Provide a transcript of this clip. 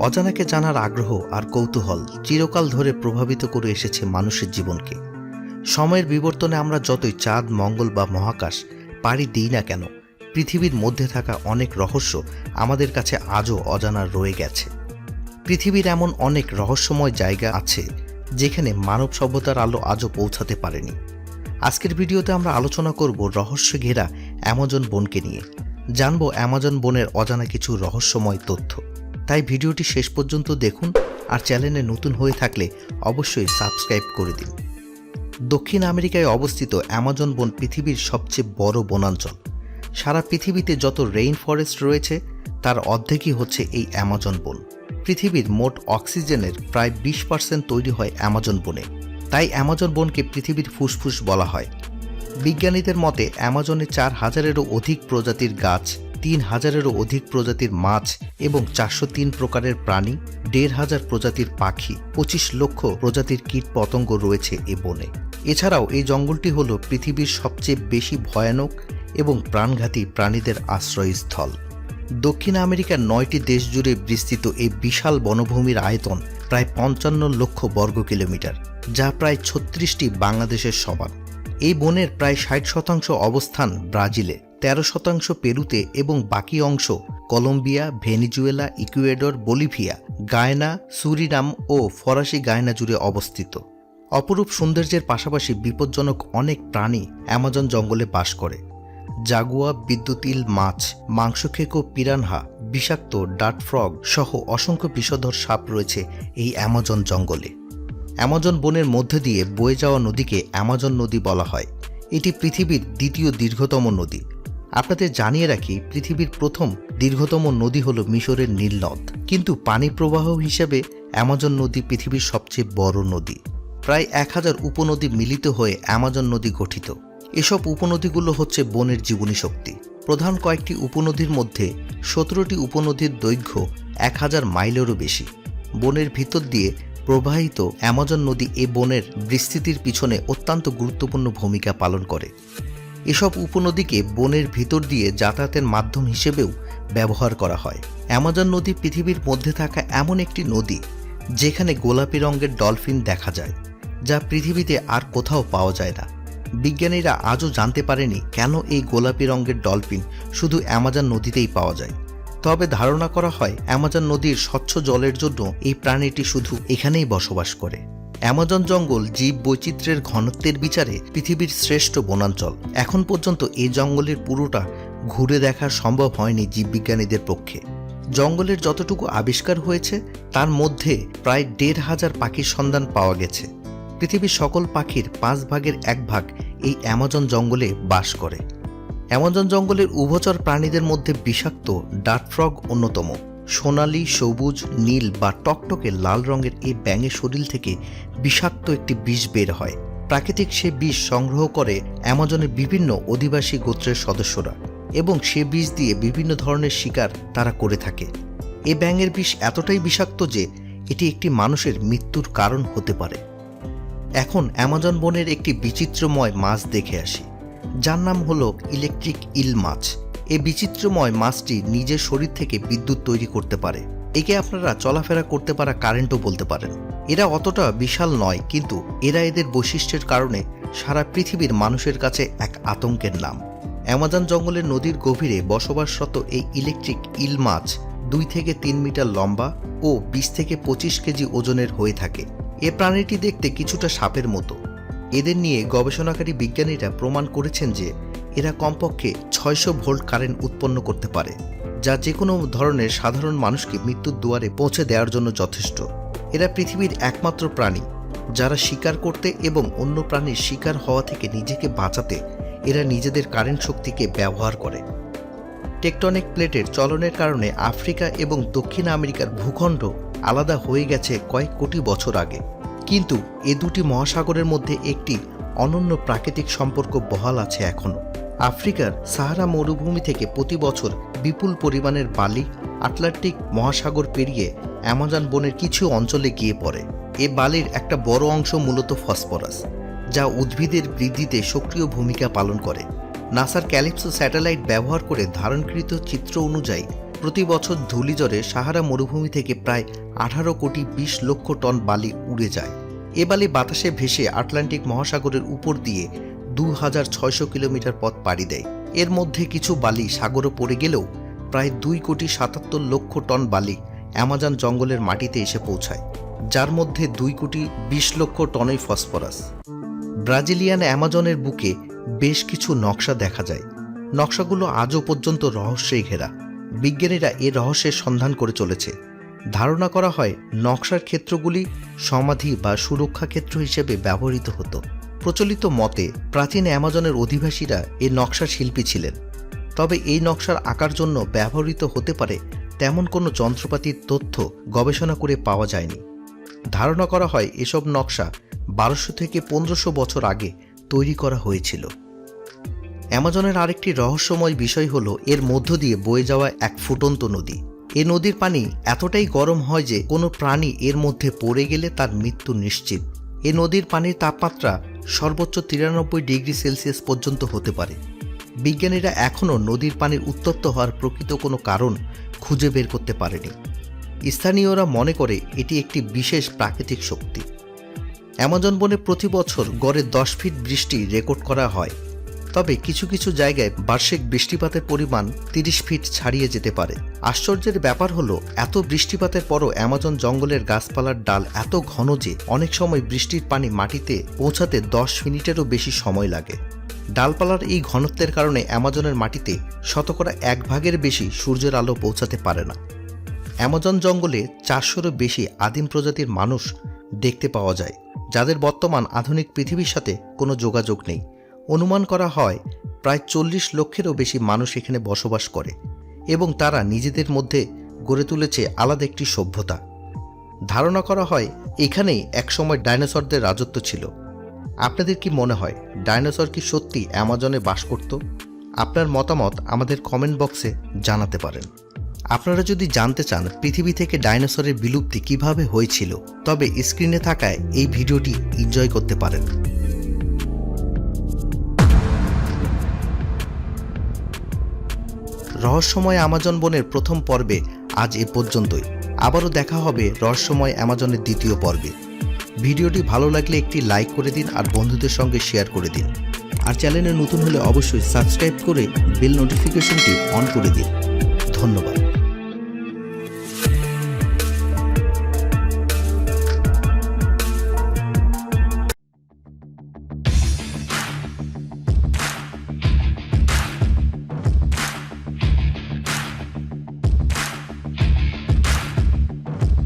অজানাকে জানার আগ্রহ আর কৌতূহল চিরকাল ধরে প্রভাবিত করে এসেছে মানুষের জীবনকে। সময়ের বিবর্তনে আমরা যতই চাঁদ, মঙ্গল বা মহাকাশ পাড়ি দিই না কেন, পৃথিবীর মধ্যে থাকা অনেক রহস্য আমাদের কাছে আজও অজানা রয়ে গেছে। পৃথিবীর এমন অনেক রহস্যময় জায়গা আছে যেখানে মানব সভ্যতার আলো আজও পৌঁছাতে পারেনি। আজকের ভিডিওতে আমরা আলোচনা করব রহস্য ঘেরা অ্যামাজন বনকে নিয়ে। জানব অ্যামাজন বনের অজানা কিছু রহস্যময় তথ্য। তাই ভিডিওটি শেষ পর্যন্ত দেখুন আর চ্যানেলে নতুন হয়ে থাকলে অবশ্যই সাবস্ক্রাইব করে দিন। দক্ষিণ আমেরিকায় অবস্থিত অ্যামাজন বন পৃথিবীর সবচেয়ে বড় বনাঞ্চল। সারা পৃথিবীতে যত রেইন ফরেস্ট রয়েছে, তার অর্ধেকই হচ্ছে এই অ্যামাজন বন। পৃথিবীর মোট অক্সিজেনের প্রায় বিশ পার্সেন্ট তৈরি হয় অ্যামাজন বনে। তাই অ্যামাজন বনকে পৃথিবীর ফুসফুস বলা হয়। বিজ্ঞানীদের মতে অ্যামাজনে চার হাজারেরও অধিক প্রজাতির গাছ, তিন হাজারেরও অধিক প্রজাতির মাছ এবং চারশো তিন প্রকারের প্রাণী, দেড় হাজার প্রজাতির পাখি, পঁচিশ লক্ষ প্রজাতির কীট পতঙ্গ রয়েছে এ বনে। এছাড়াও এই জঙ্গলটি হল পৃথিবীর সবচেয়ে বেশি ভয়ানক এবং প্রাণঘাতী প্রাণীদের আশ্রয়স্থল। দক্ষিণ আমেরিকার নয়টি দেশ জুড়ে বিস্তৃত এই বিশাল বনভূমির আয়তন প্রায় পঞ্চান্ন লক্ষ বর্গ কিলোমিটার যা প্রায় ছত্রিশটি বাংলাদেশের সমান। এই বনের প্রায় ষাট শতাংশ অবস্থান ব্রাজিলে, তেরো শতাংশ পেরুতে এবং বাকি অংশ Colombia, Venezuela, Ecuador, Bolivia, Guyana, Suriname ও ফরাসি গায়না জুড়ে অবস্থিত। অপরূপ সৌন্দর্যের পাশাপাশি বিপজ্জনক অনেক প্রাণী অ্যামাজন জঙ্গলে বাস করে। জাগুয়া, বিদ্যুতিল মাছ, মাংসখেকো পিরানহা, বিষাক্ত ডাট ফ্রগ সহ অসংখ্য বিষধর সাপ রয়েছে এই অ্যামাজন জঙ্গলে। অ্যামাজন বনের মধ্যে দিয়ে বয়ে যাওয়া নদীকে অ্যামাজন নদী বলা হয়। এটি পৃথিবীর দ্বিতীয় দীর্ঘতম নদী। আপনাদের জানিয়ে রাখি, পৃথিবীর প্রথম দীর্ঘতম নদী হল মিশরের নীল নদ। কিন্তু পানি প্রবাহ হিসেবে অ্যামাজন নদী পৃথিবীর সবচেয়ে বড় নদী। প্রায় এক হাজার উপনদী মিলিত হয়ে অ্যামাজন নদী গঠিত। এসব উপনদীগুলো হচ্ছে বনের জীবনী শক্তি। প্রধান কয়েকটি উপনদীর মধ্যে সতেরোটি উপনদীর দৈর্ঘ্য এক হাজার মাইলেরও বেশি। বনের ভিতর দিয়ে প্রবাহিত অ্যামাজন নদী এ বনের বিস্তৃতির পিছনে অত্যন্ত গুরুত্বপূর্ণ ভূমিকা পালন করে। এসব উপনদীকে বনের ভিতর দিয়ে যাতায়াতের মাধ্যম হিসেবেও ব্যবহার করা হয়। অ্যামাজন নদী পৃথিবীর মধ্যে থাকা এমন একটি নদী যেখানে গোলাপি রঙের ডলফিন দেখা যায়, যা পৃথিবীতে আর কোথাও পাওয়া যায় না। বিজ্ঞানীরা আজও জানতে পারেনি কেন এই গোলাপি রঙের ডলফিন শুধু অ্যামাজন নদীতেই পাওয়া যায়। তবে ধারণা করা হয়, অ্যামাজন নদীর স্বচ্ছ জলের জন্য এই প্রাণীটি শুধু এখানেই বসবাস করে। অ্যামাজন জঙ্গল জীব বৈচিত্র্যের ঘনত্বের বিচারে পৃথিবীর শ্রেষ্ঠ বনাঞ্চল। এখন পর্যন্ত এই জঙ্গলের পুরোটা ঘুরে দেখা সম্ভব হয়নি জীববিজ্ঞানীদের পক্ষে। জঙ্গলের যতটুকু আবিষ্কার হয়েছে, তার মধ্যে প্রায় দেড় হাজার পাখির সন্ধান পাওয়া গেছে। পৃথিবীর সকল পাখির পাঁচ ভাগের এক ভাগ এই অ্যামাজন জঙ্গলে বাস করে। অ্যামাজন জঙ্গলের উভচর প্রাণীদের মধ্যে বিষাক্ত ডাটফ্রগ অন্যতম। সোনালি, সবুজ, নীল বা টকটকে লাল রঙের এই ব্যাঙের শরীর থেকে বিষাক্ত একটি বিষ বের হয়। প্রাকৃতিক সে বিষ সংগ্রহ করে অ্যামাজনের বিভিন্ন অধিবাসী গোত্রের সদস্যরা এবং সে বিষ দিয়ে বিভিন্ন ধরনের শিকার তারা করে থাকে। এ ব্যাঙের বিষ এতটাই বিষাক্ত যে এটি একটি মানুষের মৃত্যুর কারণ হতে পারে। এখন অ্যামাজন বনের একটি বিচিত্রময় মাছ দেখে আসি। যার নাম হলো ইলেকট্রিক ইল মাছ। এই বিচিত্রময় মাছটি নিজের শরীর থেকে বিদ্যুৎ তৈরি করতে পারে। একে আপনারা চলাফেরা করতে পারা কারেন্টও বলতে পারেন। এরা অতটা বিশাল নয়, কিন্তু এরা এদের বৈশিষ্ট্যের কারণে সারা পৃথিবীর মানুষের কাছে এক আতঙ্কের নাম। অ্যামাজন জঙ্গলের নদীর গভীরে বসবাসরত এই ইলেকট্রিক ইল মাছ দুই থেকে তিন মিটার লম্বা ও বিশ থেকে পঁচিশ কেজি ওজনের হয়ে থাকে। এ প্রাণীটি দেখতে কিছুটা সাপের মতো। এদের নিয়ে গবেষণাকারী বিজ্ঞানীরা প্রমাণ করেছেন যে এরা কমপক্ষে ছয়শো ভোল্ট কারেন্ট উৎপন্ন করতে পারে, যা যে কোনো ধরনের সাধারণ মানুষকে মৃত্যুর দুয়ারে পৌঁছে দেওয়ার জন্য যথেষ্ট। এরা পৃথিবীর একমাত্র প্রাণী, যারা শিকার করতে এবং অন্য প্রাণীর শিকার হওয়া থেকে নিজেকে বাঁচাতে এরা নিজেদের কারেন্ট শক্তিকে ব্যবহার করে। টেকটনিক প্লেটের চলনের কারণে আফ্রিকা এবং দক্ষিণ আমেরিকার ভূখণ্ড আলাদা হয়ে গেছে কয়েক কোটি বছর আগে। কিন্তু এ দুটি মহাসাগরের মধ্যে একটি অনন্য প্রাকৃতিক সম্পর্ক বহাল আছে এখনও। আফ্রিকার সাহারা মরুভূমি থেকে প্রতি বছর বিপুল পরিমাণের বালি, আটলান্টিক মহাসাগর পেরিয়ে অ্যামাজন বনের কিছু অঞ্চলে গিয়ে পড়ে। এ বালির একটা বড় অংশ মূলত ফসফরাস, যা উদ্ভিদের বৃদ্ধিতে সক্রিয় ভূমিকা পালন করে। নাসার ক্যালিপসো স্যাটেলাইট ব্যবহার করে ধারণকৃত চিত্র অনুযায়ী প্রতি বছর ধূলিজরে সাহারা মরুভূমি থেকে প্রায় আঠারো কোটি বিশ লক্ষ টন বালি উড়ে যায়। এ বালি বাতাসে ভেসে আটলান্টিক মহাসাগরের উপর দিয়ে দু হাজার ছয়শো কিলোমিটার পথ পাড়ি দেয়। এর মধ্যে কিছু বালি সাগরে পড়ে গেলেও প্রায় দুই কোটি সাতাত্তর লক্ষ টন বালি অ্যামাজন জঙ্গলের মাটিতে এসে পৌঁছায়, যার মধ্যে দুই কোটি বিশ লক্ষ টনই ফসফরাস। ব্রাজিলিয়ান অ্যামাজনের বুকে বেশ কিছু নকশা দেখা যায়। নকশাগুলো আজও পর্যন্ত রহস্যে ঘেরা। বিজ্ঞানীরা এ রহস্যের সন্ধান করে চলেছে। ধারণা করা হয়, নকশার ক্ষেত্রগুলি সমাধি বা সুরক্ষা ক্ষেত্র হিসেবে ব্যবহৃত হতো। প্রচলিত মতে, প্রাচীন অ্যামাজনের অধিবাসীরা এ নকশার শিল্পী ছিলেন। তবে এই নকশার আঁকার জন্য ব্যবহৃত হতে পারে তেমন কোনো যন্ত্রপাতির তথ্য গবেষণা করে পাওয়া যায়নি। ধারণা করা হয়, এসব নকশা বারোশো থেকে পনেরোশো বছর আগে তৈরি করা হয়েছিল। অ্যামাজনের আরেকটি রহস্যময় বিষয় হলো, এর মধ্য দিয়ে বয়ে যাওয়া এক ফুটন্ত নদী। এ নদীর পানি এতটাই গরম হয় যে কোনো প্রাণী এর মধ্যে পড়ে গেলে তার মৃত্যু নিশ্চিত। এ নদীর পানির তাপমাত্রা সর্বোচ্চ তিরানব্বই ডিগ্রি সেলসিয়াস পর্যন্ত হতে পারে। বিজ্ঞানীরা এখনও নদীর পানির উত্তপ্ত হওয়ার প্রকৃত কোনো কারণ খুঁজে বের করতে পারেনি। স্থানীয়রা মনে করে এটি একটি বিশেষ প্রাকৃতিক শক্তি। অ্যামাজন বনে প্রতি বছর গড়ে দশ ফিট বৃষ্টি রেকর্ড করা হয়। তবে কিছু কিছু জায়গায় বার্ষিক বৃষ্টিপাতের পরিমাণ তিরিশ ফিট ছাড়িয়ে যেতে পারে। আশ্চর্যের ব্যাপার হলো, এত বৃষ্টিপাতের পরও অ্যামাজন জঙ্গলের গাছপালার ডাল এত ঘন যে অনেক সময় বৃষ্টির পানি মাটিতে পৌঁছাতে দশ মিনিটেরও বেশি সময় লাগে। ডালপালার এই ঘনত্বের কারণে অ্যামাজনের মাটিতে শতকরা এক ভাগের বেশি সূর্যের আলো পৌঁছাতে পারে না। অ্যামাজন জঙ্গলে চারশোরও বেশি আদিম প্রজাতির মানুষ দেখতে পাওয়া যায়, যাদের বর্তমান আধুনিক পৃথিবীর সাথে কোনো যোগাযোগ নেই। অনুমান করা হয়, প্রায় চল্লিশ লক্ষেরও বেশি মানুষ এখানে বসবাস করে এবং তারা নিজেদের মধ্যে গড়ে তুলেছে আলাদা একটি সভ্যতা। ধারণা করা হয়, এখানেই একসময় ডাইনোসরদের রাজত্ব ছিল। আপনাদের কি মনে হয়, ডাইনোসর কি সত্যি অ্যামাজনে বাস করত? আপনার মতামত আমাদের কমেন্ট বক্সে জানাতে পারেন। আপনারা যদি জানতে চান পৃথিবী থেকে ডাইনোসরের বিলুপ্তি কীভাবে হয়েছিল, তবে স্ক্রিনে থাকায় এই ভিডিওটি এনজয় করতে পারেন। রহস্যময় আমাজন বনের প্রথম পর্বে আজ এ পর্যন্তই। আবারও দেখা হবে রহস্যময় অ্যামাজনের দ্বিতীয় পর্বে। ভিডিওটি ভালো লাগলে একটি লাইক করে দিন আর বন্ধুদের সঙ্গে শেয়ার করে দিন। আর চ্যানেলে নতুন হলে অবশ্যই সাবস্ক্রাইব করে বেল নোটিফিকেশনটি অন করে দিন। ধন্যবাদ।